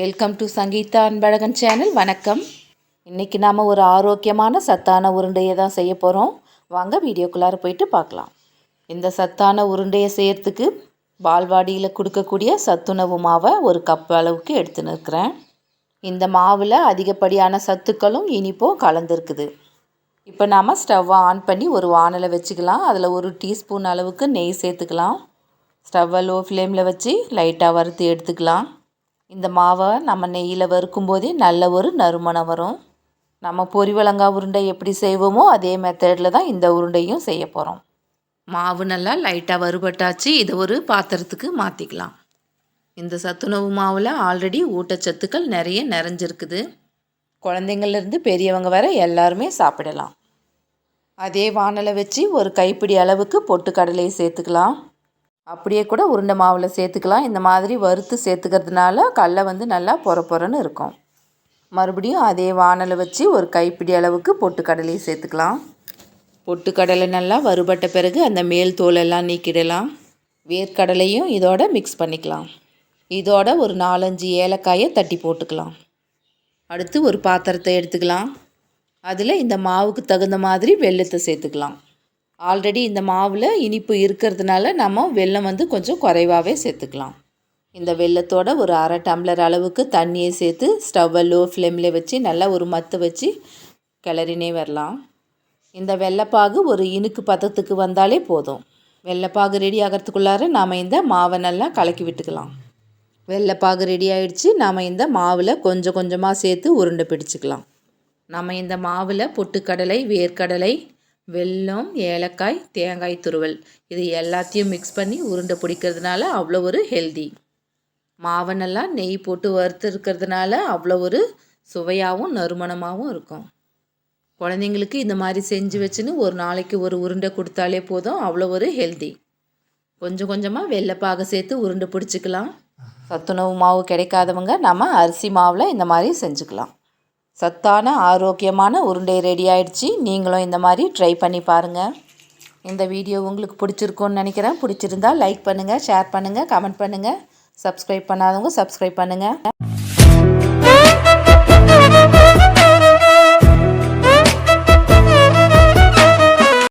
Welcome to Sangeetha Anbazhagan channel வணக்கம். இன்றைக்கி நாம் ஒரு ஆரோக்கியமான சத்தான உருண்டையை தான் செய்ய போகிறோம் வாங்க வீடியோக்குள்ளார போயிட்டு பார்க்கலாம். இந்த சத்தான உருண்டையை செய்யறதுக்கு பால்வாடியில் கொடுக்கக்கூடிய சத்துணவு மாவை ஒரு கப் அளவுக்கு எடுத்துன்னு இருக்கிறேன். இந்த மாவில் அதிகப்படியான சத்துக்களும் இனிப்பும் கலந்துருக்குது. இப்போ நாம் ஸ்டவ்வை ஆன் பண்ணி ஒரு வானலை வச்சுக்கலாம். அதில் ஒரு டீஸ்பூன் அளவுக்கு நெய் சேர்த்துக்கலாம். ஸ்டவ்வை லோ ஃப்ளேமில் வச்சு லைட்டாக வறுத்து எடுத்துக்கலாம். இந்த மாவை நம்ம நெய்யில் வறுக்கும் போதே நல்ல ஒரு நறுமணம் வரும். நம்ம பொரிவலங்காய் உருண்டை எப்படி செய்வோமோ அதே மெத்தடில் தான் இந்த உருண்டையும் செய்ய போகிறோம் மாவு நல்லா லைட்டாக வறுபட்டாச்சு. இதை ஒரு பாத்திரத்துக்கு மாற்றிக்கலாம் இந்த சத்துணவு மாவில் ஆல்ரெடி ஊட்டச்சத்துக்கள் நிறைய நிறைஞ்சிருக்குது. குழந்தைங்கள்லேருந்து பெரியவங்க வர எல்லாருமே சாப்பிடலாம். அதே வானலை வச்சு ஒரு கைப்பிடி அளவுக்கு பொட்டுக்கடலையை சேர்த்துக்கலாம். அப்படியே கூட உருண்டை மாவில் சேர்த்துக்கலாம். இந்த மாதிரி வறுத்து சேர்த்துக்கிறதுனால கடலை வந்து நல்லா பொற பொறன்னு இருக்கும். மறுபடியும் அதே வானலை வச்சு ஒரு கைப்பிடி அளவுக்கு பொட்டுக்கடலையை சேர்த்துக்கலாம். பொட்டுக்கடலை நல்லா வறுபட்ட பிறகு அந்த மேல் தோலெல்லாம் நீக்கிடலாம். வேர்க்கடலையும் இதோட மிக்ஸ் பண்ணிக்கலாம். இதோட ஒரு நாலஞ்சு ஏலக்காயை தட்டி போட்டுக்கலாம். அடுத்து ஒரு பாத்திரத்தை எடுத்துக்கலாம். அதில் இந்த மாவுக்கு தகுந்த மாதிரி வெள்ளத்தை சேர்த்துக்கலாம். ஆல்ரெடி இந்த மாவில் இனிப்பு இருக்கிறதுனால நம்ம வெல்லம் வந்து கொஞ்சம் குறைவாகவே சேர்த்துக்கலாம். இந்த வெள்ளத்தோட ஒரு அரை டம்ளர் அளவுக்கு தண்ணியை சேர்த்து ஸ்டவ்வை லோ ஃப்ளேமில் வச்சு நல்லா ஒரு மத்து வச்சு கிளறினே வரலாம். இந்த வெள்ளைப்பாகு ஒரு இனுக்கு பதத்துக்கு வந்தாலே போதும். வெள்ளைப்பாகு ரெடி ஆகிறதுக்குள்ளார நாம் இந்த மாவை நல்லா கலக்கி விட்டுக்கலாம். வெள்ளைப்பாகு ரெடி ஆகிடுச்சு நாம் இந்த மாவில் கொஞ்சம் கொஞ்சமாக சேர்த்து உருண்டை பிடிச்சிக்கலாம். நம்ம இந்த மாவில் பொட்டுக்கடலை வேர்க்கடலை வெல்லம் ஏலக்காய் தேங்காய் துருவல். இது எல்லாத்தையும் மிக்ஸ் பண்ணி உருண்டை பிடிக்கிறதுனால அவ்வளோ ஒரு ஹெல்தி மாவை நல்லா நெய் போட்டு வறுத்து இருக்கிறதுனால அவ்வளோ ஒரு சுவையாகவும் நறுமணமாகவும் இருக்கும். குழந்தைங்களுக்கு இந்த மாதிரி செஞ்சு வச்சுன்னு ஒரு நாளைக்கு ஒரு உருண்டை கொடுத்தாலே போதும் அவ்வளோ ஒரு ஹெல்தி கொஞ்சம் கொஞ்சமாக வெள்ளைப்பாக சேர்த்து உருண்டை பிடிச்சிக்கலாம். சத்துணவு மாவு கிடைக்காதவங்க நம்ம அரிசி மாவில் இந்த மாதிரி செஞ்சுக்கலாம். சத்தான ஆரோக்கியமான உருண்டை ரெடி ஆயிடுச்சு. நீங்களும் இந்த மாதிரி ட்ரை பண்ணி பாருங்கள் இந்த வீடியோ உங்களுக்கு பிடிச்சிருக்கும்னு நினைக்கிறேன். பிடிச்சிருந்தா லைக் பண்ணுங்கள் ஷேர் பண்ணுங்கள் கமெண்ட் பண்ணுங்கள் சப்ஸ்கிரைப் பண்ணாதவங்க சப்ஸ்கிரைப் பண்ணுங்கள்